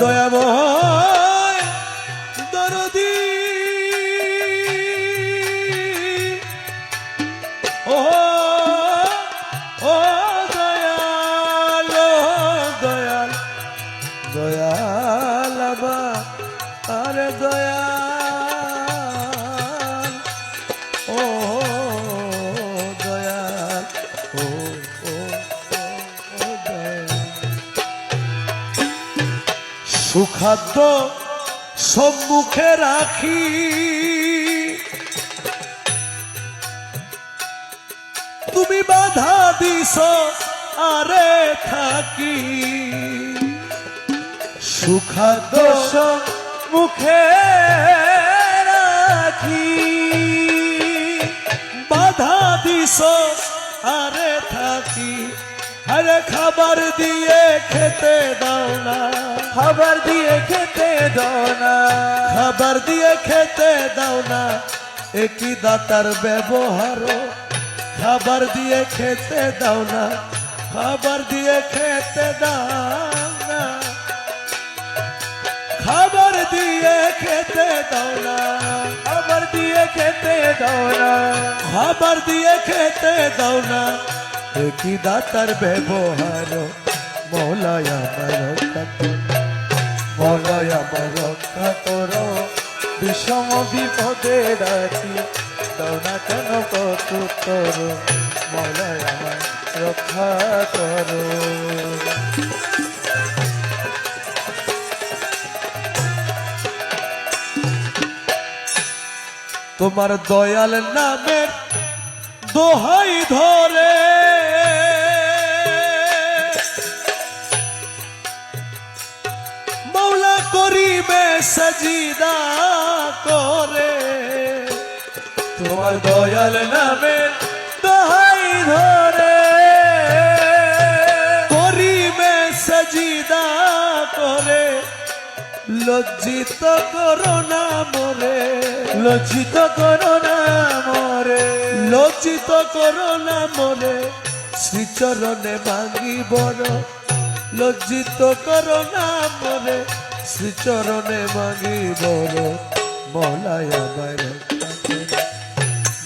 দয়াময় দরদি। ও ও দয়াল দয়াল দয়াল আরে দয়াল। ও দয়াল সুখাদ্য সম্মুখে রাখি। তুমি বাধা দিস আরে থাকি। সুখাদ্য মুখে রাখি। বাধা দিস আরে থাকি। আরে খাবার দিয়ে খেতে দাও না। খাবার দিয়ে খেতে দাও না। খাবার দিয়ে খেতে দাও না। একই দাতার ব্যবহার। খাবার দিয়ে খেতে দাও না। খাবার দিয়ে খেতে দাও না। খাবার দিয়ে খেতে দাও না। খাবার দিয়ে খেতে দাও না। খাবার দিয়ে খেতে দাও না। একই দাতার ব্যবহার, মৌলায় আমার রক্ষা করো। রক্ষা বিষম বিপদে ডাকি দাও না কেন মলায় রক্ষা করো। তোমার দয়াল নামের দোহাই ধরে করিবে সজিদা করে। তোমার দয়াল নামের দোহাই ধরে। করিবে সজিদা করে। লজ্জিত করো না মরে। লজ্জিত করো না মরে। লজ্জিত করো না মনে শ্রীচরণে মাগি বড় লজ্জিত করো না মনে শ্রীচরণে মাগি বড় মলায় আমায় রক্ষা করো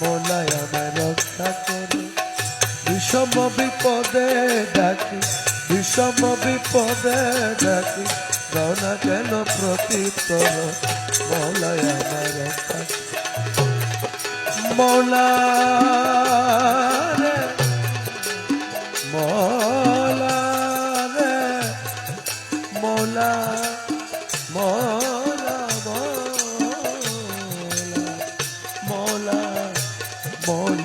মলায় আমায় রক্ষা করো বিষম বিপদে ডাকি, বিষম বিপদে ডাকি দাও না কেন প্রত্যুত্তর মলায় আমায় রক্ষা। মৌলা মৌলা মৌলা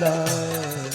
মৌলা মৌলা মৌলা